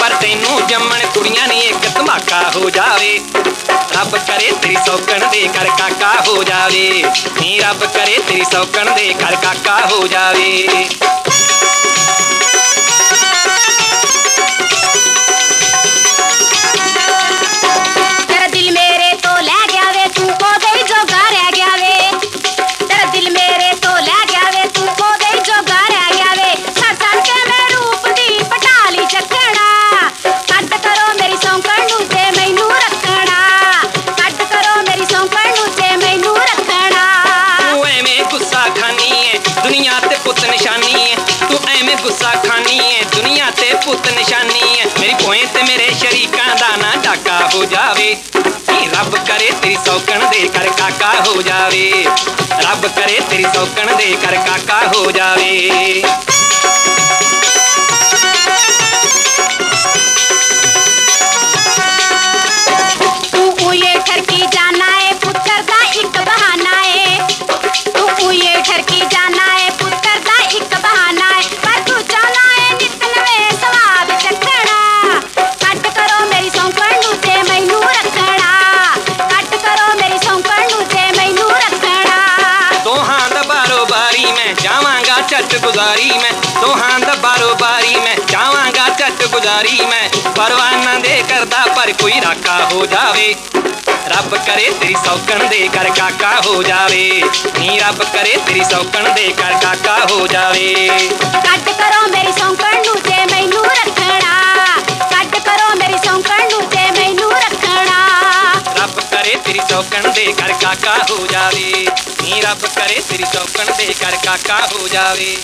ਪਰ ਤੈਨੂੰ ਜੰਮਣ ਕੁੜੀਆਂ ਨੇ ਇੱਕ ਧਮਾਕਾ ਹੋ ਜਾਵੇ। ਰੱਬ ਕਰੇ ਤੇਰੀ ਸੌਕਣ ਦੇ ਕਰ ਕਾਕਾ ਹੋ ਜਾਵੇ। ਨੀ ਰੱਬ ਕਰੇ ਤੇਰੀ ਸੌਕਣ ਦੇ ਕਰ ਕਾਕਾ ਹੋ ਜਾਵੇ। ਦੁਨੀਆ ਤੇ ਪੁੱਤ ਨਿਸ਼ਾਨੀ ਏ ਤੂੰ ਐਵੇਂ ਗੁੱਸਾ ਖਾਨੀ ਏ ਦੁਨੀਆ ਤੇ ਪੁੱਤ ਨਿਸ਼ਾਨੀ ਏ ਮੇਰੀ ਭੋਏ ਤੇ ਮੇਰੇ ਸ਼ਰੀਕਾਂ ਦਾ ਨਾ ਡਾਕਾ ਹੋ ਜਾਵੇ ਨੀ ਰੱਬ ਕਰੇ ਤੇਰੀ ਸੌਕਣ ਦੇ ਕਰ ਕਾਕਾ ਹੋ ਜਾਵੇ ਰੱਬ ਕਰੇ ਤੇਰੀ ਸੌਕਣ ਦੇ ਕਰ ਕਾਕਾ ਹੋ ਜਾਵੇ ਝੱਟ ਗੁਜ਼ਾਰੀ ਮੈਂ ਦੋਹਾਂ ਦਾ ਬਾਰੋ ਬਾਰੀ ਮੈਂ ਜਾਵਾਂਗਾ ਝੱਟ ਗੁਜ਼ਾਰੀ ਮੈਂ। ਪਰਵਾਨਾ ਦੇ ਕਰਦਾ ਪਰ ਕੋਈ ਰਾਕਾ ਹੋ ਜਾਵੇ। ਰੱਬ ਕਰੇ ਤੇਰੀ ਸੌਕਣ ਦੇ ਕਰ ਕਾਕਾ ਹੋ ਜਾਵੇ। ਨੀ ਰੱਬ ਕਰੇ ਤੇਰੀ ਸੌਕਣ ਦੇ ਕਰ ਕਾਕਾ ਹੋ ਜਾਵੇ। ਕੱਟ ਕਰੋ ਮੇਰੀ ਸੌਂਕਣ ਨੂੰ ਤੇ ਮੈਨੂੰ ਰੱਖਣਾ। ਕੱਟ ਕਰੋ ਮੇਰੀ ਸੌਂਕਣ ਨੂੰ ਤੇ ਮੈਨੂੰ ਰੱਖਣਾ। ਰੱਬ ਕਰੇ ਤੇਰੀ ਸੌਕਣ ਦੇ ਕਰ ਕਾਕਾ ਹੋ ਜਾਵੇ। ਰੱਬ ਕਰੇ ਤੇਰੀ ਸੌਕਣ ਦੇ ਕਰ ਕਾਕਾ ਹੋ ਜਾਵੇ।